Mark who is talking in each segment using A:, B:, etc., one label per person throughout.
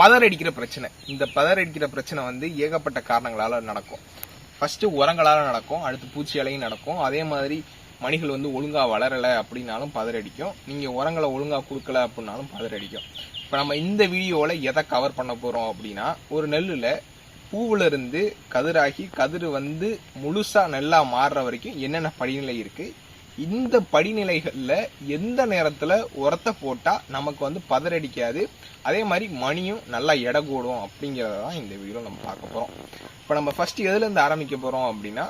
A: பதர் அடிக்கிற பிரச்சனை. இந்த பதர் அடிக்கிற பிரச்சனை வந்து ஏகப்பட்ட காரணங்களால நடக்கும். ஃபர்ஸ்ட் உரங்களால நடக்கும் அடுத்து பூச்சியாலையும் நடக்கும். அதே மாதிரி மணிகள் வந்து ஒழுங்காக வளரல அப்படின்னாலும் பதர் அடிக்கும் நீங்கள் உரங்களை ஒழுங்காக கொடுக்கல அப்படின்னாலும் பதர் அடிக்கும் இப்போ நம்ம இந்த வீடியோவில் எதை கவர் பண்ண போகிறோம் அப்படின்னா ஒரு நெல்லில் பூவுல இருந்து கதிராகி கதிர் வந்து முழுசாக நெல்லாக மாறுற வரைக்கும் என்னென்ன படிநிலை இருக்குது இந்த படிநிலைகளில் எந்த நேரத்தில் உரத்தை போட்டால் நமக்கு வந்து பதறடிக்காது? அதே மாதிரி மணியும் நல்லா எடை கூடும் அப்படிங்கிறத தான் இந்த வீடியோ நம்ம பார்க்க போகிறோம் இப்போ நம்ம ஃபஸ்ட்டு எதுலேருந்து ஆரம்பிக்க போகிறோம் அப்படின்னா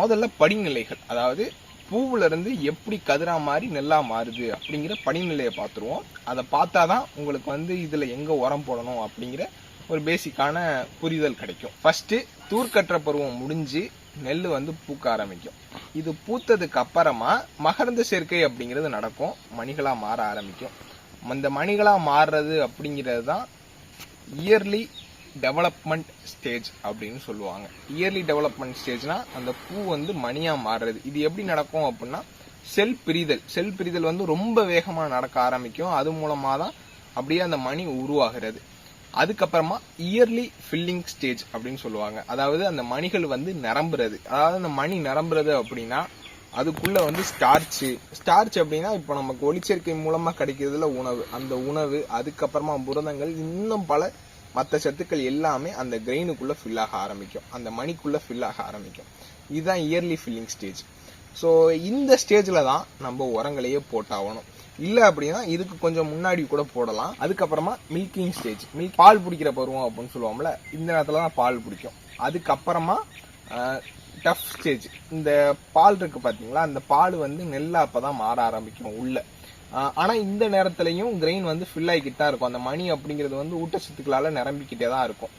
A: முதல்ல படிநிலைகள். அதாவது பூவிலேருந்து எப்படி கதிரா மாறி நெல்லாக மாறுது அப்படிங்கிற படிநிலையை பார்த்துருவோம். அதை பார்த்தா தான் உங்களுக்கு வந்து இதில் எங்கே உரம் போடணும் அப்படிங்கிற ஒரு பேசிக்கான புரிதல் கிடைக்கும். ஃபஸ்ட்டு தூர்க்கற்ற பருவம் முடிஞ்சு நெல் வந்து பூக்க ஆரம்பிக்கும். இது பூத்ததுக்கு அப்புறமா மகரந்த சேர்க்கை அப்படிங்கிறது நடக்கும். மணிகளாக மாற ஆரம்பிக்கும். அந்த மணிகளாக மாறுறது அப்படிங்கிறது தான் இயர்லி டெவலப்மெண்ட் ஸ்டேஜ் அப்படின்னு சொல்லுவாங்க. இயர்லி டெவலப்மெண்ட் ஸ்டேஜ்னா அந்த பூ வந்து மணியாக மாறுறது. இது எப்படி நடக்கும் அப்படின்னா செல் பிரிதல். செல் பிரிதல் வந்து ரொம்ப வேகமாக நடக்க ஆரம்பிக்கும். அது மூலமாக தான் அப்படியே அந்த மணி உருவாகிறது. அதுக்கப்புறமா இயர்லி ஃபில்லிங் ஸ்டேஜ் அப்படின்னு சொல்லுவாங்க. அதாவது அந்த மணிகள் வந்து நிரம்புறது. அதாவது அந்த மணி நிரம்புறது அப்படின்னா அதுக்குள்ள வந்து ஸ்டார்ச்சு ஸ்டார்ச் அப்படின்னா இப்போ நமக்கு ஒளிச்சேர்க்கை மூலமா கிடைக்கிறதுல உணவு. அந்த உணவு அதுக்கப்புறமா புரதங்கள் இன்னும் பல மற்ற சத்துக்கள் எல்லாமே அந்த கிரெயினுக்குள்ள ஃபில் ஆக ஆரம்பிக்கும். அந்த மணிக்குள்ள ஃபில் ஆக ஆரம்பிக்கும். இதுதான் இயர்லி ஃபில்லிங் ஸ்டேஜ் ஸோ இந்த ஸ்டேஜில் தான் நம்ம உரங்களையே போட்டாகணும். இல்லை அப்படின்னா இதுக்கு கொஞ்சம் முன்னாடி கூட போடலாம். அதுக்கப்புறமா மில்கிங் ஸ்டேஜ் மில்க் பால் பிடிக்கிற பருவம் அப்படின்னு சொல்லுவோம்ல இந்த நேரத்தில் தான் பால் பிடிக்கும். அதுக்கப்புறமா டஃப் ஸ்டேஜ் இந்த பால் இருக்கு பார்த்தீங்களா அந்த பால் வந்து நெல்லா அப்பதான் மாற ஆரம்பிக்கும் உள்ள. ஆனால் இந்த நேரத்துலையும் கிரெயின் வந்து ஃபில் ஆகிக்கிட்டு தான் இருக்கும். அந்த மணி அப்படிங்கிறது வந்து ஊட்டச்சத்துக்களால் நிரம்பிக்கிட்டே தான் இருக்கும்.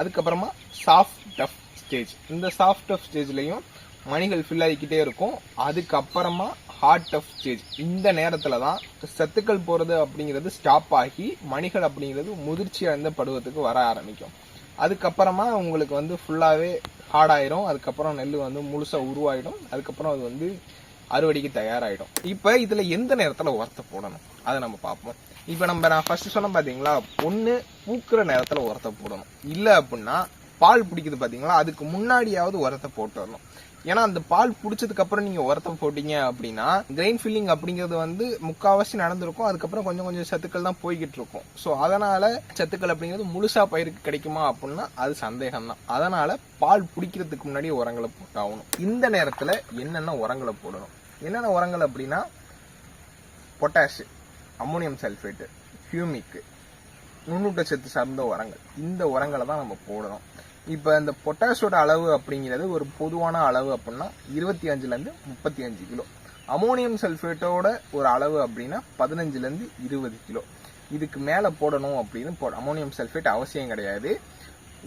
A: அதுக்கப்புறமா சாஃப்ட் டஃப் ஸ்டேஜ் இந்த சாஃப்ட் டஃப் ஸ்டேஜ்லையும் மணிகள் ஃபில் ஆகிக்கிட்டே இருக்கும். அதுக்கப்புறமா ஹார்ட் ஆஃப் ஸ்டேஜ் இந்த நேரத்தில் தான் சத்துக்கள் போகிறது அப்படிங்கிறது ஸ்டாப் ஆகி மணிகள் அப்படிங்கிறது முதிர்ச்சி அடைந்த பருவத்துக்கு வர ஆரம்பிக்கும். அதுக்கப்புறமா உங்களுக்கு வந்து ஃபுல்லாகவே ஹார்டாயிரும் அதுக்கப்புறம் நெல் வந்து முழுசாக உருவாயிடும். அதுக்கப்புறம் அது வந்து அறுவடைக்கு தயாராகிடும் இப்போ இதில் எந்த நேரத்தில் உரத்தை போடணும்? அதை நம்ம பார்ப்போம். இப்போ நம்ம நான் ஃபர்ஸ்ட் சொன்ன பார்த்தீங்களா ஒன்று பூக்கிற நேரத்தில் உரத்தை போடணும். இல்லை அப்படின்னா பால் பிடிக்குது பார்த்தீங்களா அதுக்கு முன்னாடியாவது உரத்தை போட்டு வரணும் ஏன்னா அந்த பால் பிடிச்சதுக்கு அப்புறம் நீங்க உரத்தை போட்டீங்க அப்படின்னா கிரெயின் ஃபில்லிங் அப்படிங்கிறது வந்து முக்காவாசி நடந்திருக்கும். அதுக்கப்புறம் கொஞ்சம் கொஞ்சம் சத்துக்கள் தான் போய்கிட்டு இருக்கும் ஸோ அதனால சத்துக்கள் அப்படிங்கிறது முழுசா பயிருக்கு கிடைக்குமா அப்படின்னா அது சந்தேகம் தான் அதனால பால் பிடிக்கிறதுக்கு முன்னாடி உரங்களை போட்டாகணும். இந்த நேரத்துல என்னென்ன உரங்களை போடணும்? என்னென்ன உரங்கள் அப்படின்னா பொட்டாஷ் அம்மோனியம் சல்ஃபேட்டு ஹியூமிக்கு நுண்ணூட்டச்சத்து சார்ந்த உரங்கள். இந்த உரங்களை தான் நம்ம போடணும். இப்போ இந்த பொட்டாஷோட அளவு அப்படிங்கிறது ஒரு பொதுவான அளவு அப்படின்னா இருபத்தி அஞ்சுலேருந்து முப்பத்தி அஞ்சு கிலோ. அமோனியம் சல்ஃபேட்டோட ஒரு அளவு அப்படின்னா பதினஞ்சுலேருந்து இருபது கிலோ. இதுக்கு மேலே போடணும் அப்படின்னு போ அமோனியம் சல்ஃபேட் அவசியம் கிடையாது.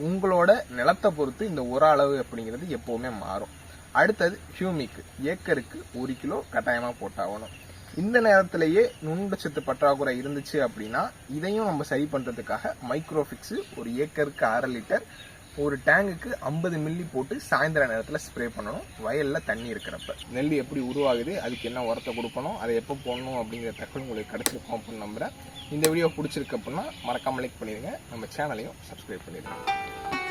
A: உங்களோட நிலத்தை பொறுத்து இந்த உர அளவு அப்படிங்கிறது எப்போவுமே மாறும். அடுத்தது ஹியூமிக் ஏக்கருக்கு ஒரு கிலோ கட்டாயமாக போட்டாகணும். இந்த நேரத்திலேயே நுண்பச்சத்து பற்றாக்குறை இருந்துச்சு அப்படின்னா இதையும் நம்ம சரி பண்ணுறதுக்காக மைக்ரோஃபிக்ஸு ஒரு ஏக்கருக்கு அரை லிட்டர் ஒரு டேங்குக்கு ஐம்பது மில்லி போட்டு சாயந்தர நேரத்தில் ஸ்ப்ரே பண்ணணும். வயலில் தண்ணி இருக்கிறப்ப. நெல் எப்படி உருவாகுது அதுக்கு என்ன உரத்தை கொடுக்கணும் அதை எப்போ போடணும் அப்படிங்கிற தகவல் உங்களுக்கு கிடச்சிருக்கோம் அப்படின்னு நம்புகிறேன் இந்த வீடியோ பிடிச்சிருக்கு அப்படின்னா மறக்காமல் லைக் பண்ணிடுங்க. நம்ம சேனலையும் சப்ஸ்கிரைப் பண்ணிடுங்க.